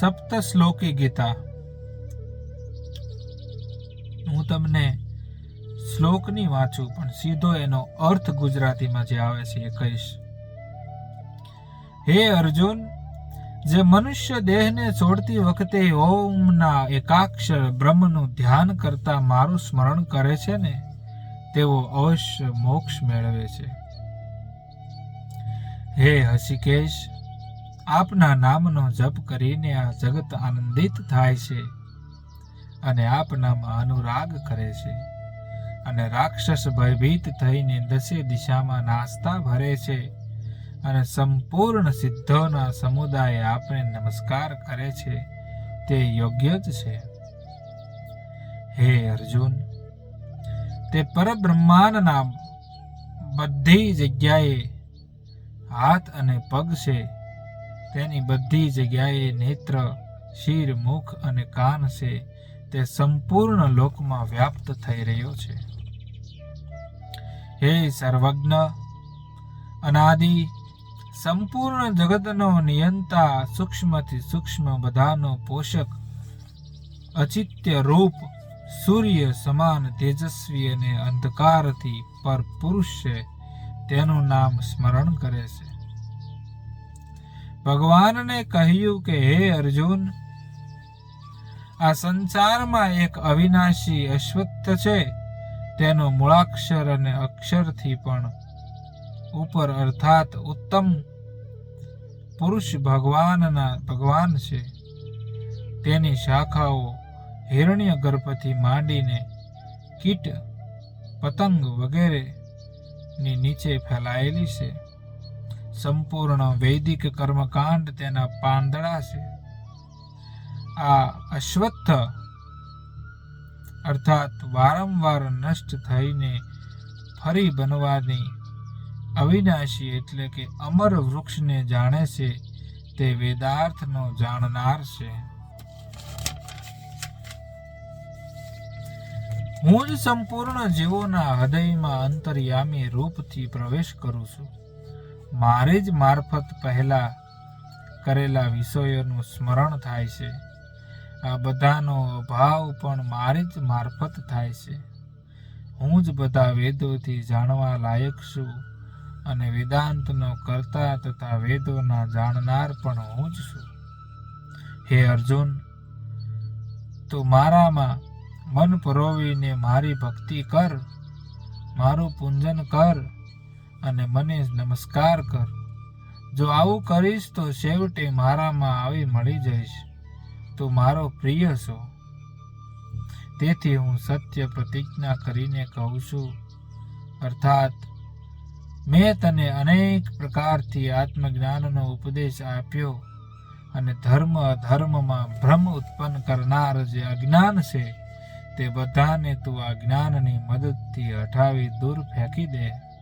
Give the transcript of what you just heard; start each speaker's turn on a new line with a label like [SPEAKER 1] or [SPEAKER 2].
[SPEAKER 1] સપ્ત શ્લોકી ગીતા. હું તમને શ્લોકની વાંચું, પણ સીધો એનો અર્થ ગુજરાતીમાં જે આવે છે એ કહીશ. હે અર્જુન, જે મનુષ્ય દેહને છોડતી વખતે ઓમના એકાક્ષર બ્રહ્મનું ધ્યાન કરતા મારું સ્મરણ કરે છે ને, તેઓ અવશ્ય મોક્ષ મેળવે છે. હે હસિકેશ આપના નામનો જપ કરીને આ જગત આનંદિત થાય છે અને આપનામાં અનુરાગ કરે છે. અને રાક્ષસ ભયભીત થઈને દસે દિશામાં નાસ્તા ભરે છે અને સંપૂર્ણ સિદ્ધોના સમુદાય આપને નમસ્કાર કરે છે. તે યોગ્ય જ છે. હે અર્જુન, તે પરબ્રહ્માંડના બધી જગ્યાએ હાથ અને પગ છે. તેની બધી જગ્યાએ નેત્ર, શિર, મુખ અને કાન છે તે સંપૂર્ણ લોકમાં વ્યાપ્ત થઈ રહ્યો છે. હે સર્વજ્ઞ, અનાદિ, સંપૂર્ણ જગતનો નિયંતા, સૂક્ષ્મથી સૂક્ષ્મ બધાનો પોષક, અચિત્ય રૂપ, સૂર્ય સમાન તેજસ્વી અને અંધકારથી પર પુરુષ છે, તેનું નામ સ્મરણ કરે છે. ભગવાનને કહ્યું કે, હે અર્જુન, આ સંસારમાં એક અવિનાશી અશ્વત્થ છે. તેનો મૂળાક્ષર અને અક્ષરથી પણ ઉપર અર્થાત ઉત્તમ પુરુષ ભગવાનના ભગવાન છે. તેની શાખાઓ હિરણ્ય ગર્ભથી માંડીને કીટ, પતંગ વગેરેની નીચે ફેલાયેલી છે. સંપૂર્ણ વૈદિક કર્મકાંડ તેના પાંદડા છે. આ અશ્વત્થ અર્થાત વારંવાર નષ્ટ થઈને ફરી બનવાની અવિનાશી એટલે કે અમર વૃક્ષને જાણે છે તે વેદાર્થનો જાણનાર છે. હું જ સંપૂર્ણ જીવોના હૃદયમાં અંતર્યામી રૂપથી પ્રવેશ કરું છું. મારે જ મારફત પહેલાં કરેલા વિષયોનું સ્મરણ થાય છે. આ બધાનો અભાવ પણ મારી જ મારફત થાય છે. હું જ બધા વેદોથી જાણવા લાયક છું અને વેદાંતનો કરતા તથા વેદોના જાણનાર પણ હું જ છું. હે અર્જુન, તું મારામાં મન પરોવીને મારી ભક્તિ કર, મારું પૂંજન કર અને મને નમસ્કાર કર. જો આવું કરીશ તો છેવટે મારામાં આવી મળી જઈશ. તું મારો પ્રિય છો. તેથી હું સત્ય પ્રતિજ્ઞા કરીને કહું છું. અર્થાત, મેં તને અનેક પ્રકારથી આત્મજ્ઞાનનો ઉપદેશ આપ્યો અને ધર્મ અધર્મમાં ભ્રમ ઉત્પન્ન કરનાર જે અજ્ઞાન છે, તે બધાને તું આ જ્ઞાનની મદદથી હટાવી દૂર ફેંકી દે.